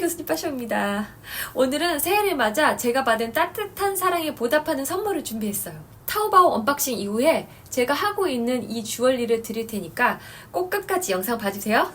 교수님 파쇼입니다. 오늘은 새해를 맞아 제가 받은 따뜻한 사랑에 보답하는 선물을 준비했어요. 타오바오 언박싱 이후에 제가 하고 있는 이 주얼리를 드릴 테니까 꼭 끝까지 영상 봐주세요.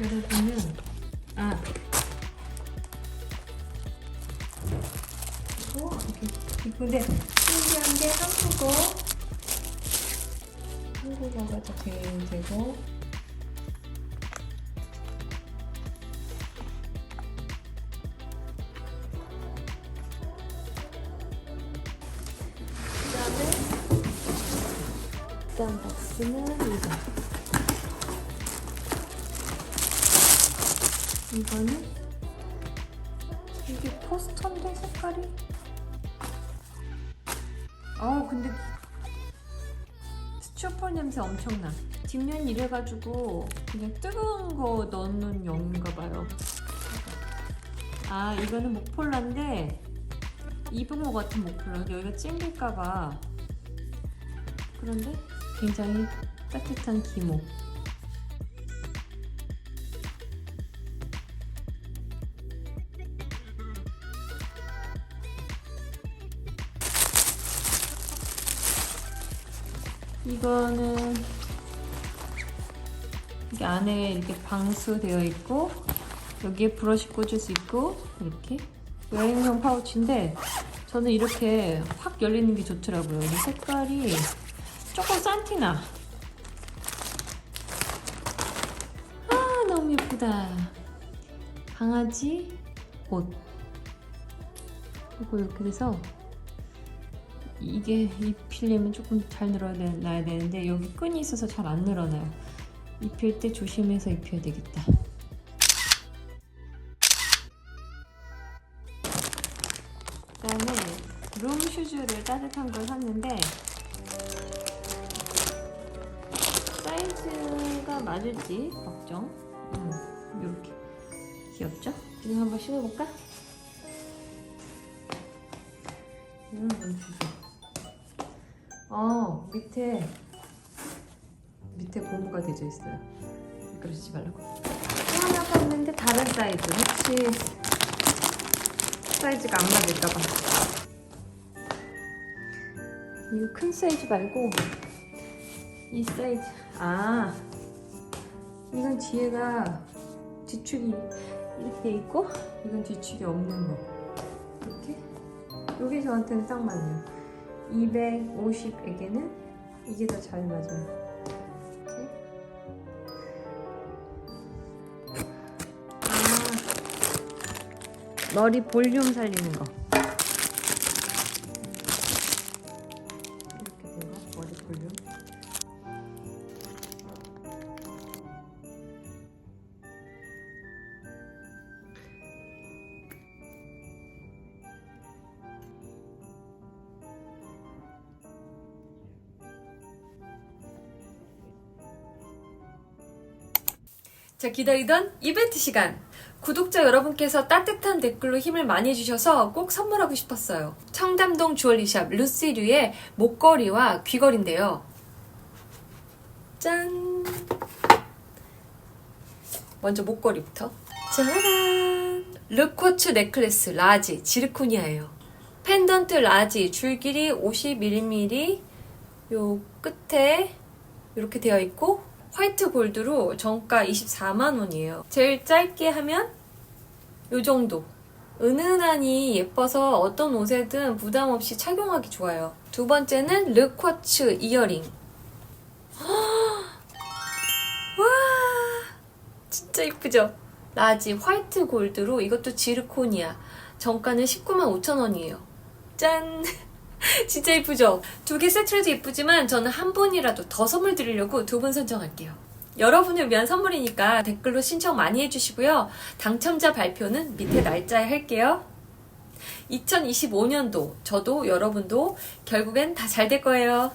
여러분은 아. 이거 이렇게 이쁜데 신기한 게 한국어. 한국어가 다 되고. 그다음에 그다음 박스는 이거 이거는 이게 포스터인데 색깔이? 어 근데 스티로폼 냄새 엄청나. 뒷면 이래가지고 그냥 뜨거운 거 넣는 용인가 봐요. 아 이거는 목폴라인데 것 같은 목폴라. 여기가 찡길까봐. 그런데 굉장히 따뜻한 기모 이거는 이게 안에 이렇게 방수되어 있고 여기에 브러쉬 꽂을 수 있고 이렇게 여행용 파우치인데 저는 이렇게 확 열리는 게 좋더라고요. 이 색깔이 조금 산티나. 아 너무 예쁘다. 강아지 옷. 이거 이렇게 돼서 이게 입히려면 조금 잘 늘어나야 되는데 여기 끈이 있어서 잘 안 늘어나요. 입힐 때 조심해서 입혀야 되겠다. 그다음에 룸 슈즈를 따뜻한 걸 샀는데 사이즈가 맞을지 걱정. 음, 이렇게 귀엽죠? 지금 한번 신어볼까? 음, 슈즈. 어 밑에 밑에 고무가 되어 있어요. 그러지 말라고. 또 하나 샀는데 다른 사이즈. 혹시 사이즈가 안 맞을까봐. 이거 큰 사이즈 말고 이 사이즈. 아 이건 뒤에가 뒤축이 이렇게 있고 이건 뒤축이 없는 거. 이렇게. 이게 저한테는 딱 맞네요. 250에게는 이게 더 잘 맞아요. 이렇게. 아, 머리 볼륨 살리는 거. 자, 기다리던 이벤트 시간. 구독자 여러분께서 따뜻한 댓글로 힘을 많이 주셔서 꼭 선물하고 싶었어요. 청담동 주얼리샵 루시류의 목걸이와 귀걸이인데요. 짠! 먼저 목걸이부터. 짜란! 르코츠 넥클래스 라지 지르코니아예요. 펜던트 라지 줄길이 50mm 요 끝에 이렇게 되어 있고 화이트 골드로 정가 24만원이에요. 제일 짧게 하면 이 정도. 은은하니 예뻐서 어떤 옷에든 부담 없이 착용하기 좋아요. 두 번째는 르쿼츠 이어링. 와, 진짜 이쁘죠? 라지 화이트 골드로 이것도 지르코니아. 정가는 19만 5천 원이에요. 짠! 진짜 이쁘죠? 두 개 세트로도 이쁘지만 저는 한 분이라도 더 선물 드리려고 두 분 선정할게요. 여러분을 위한 선물이니까 댓글로 신청 많이 해주시고요. 당첨자 발표는 밑에 날짜에 할게요. 2025년도 저도 여러분도 결국엔 다 잘 될 거예요.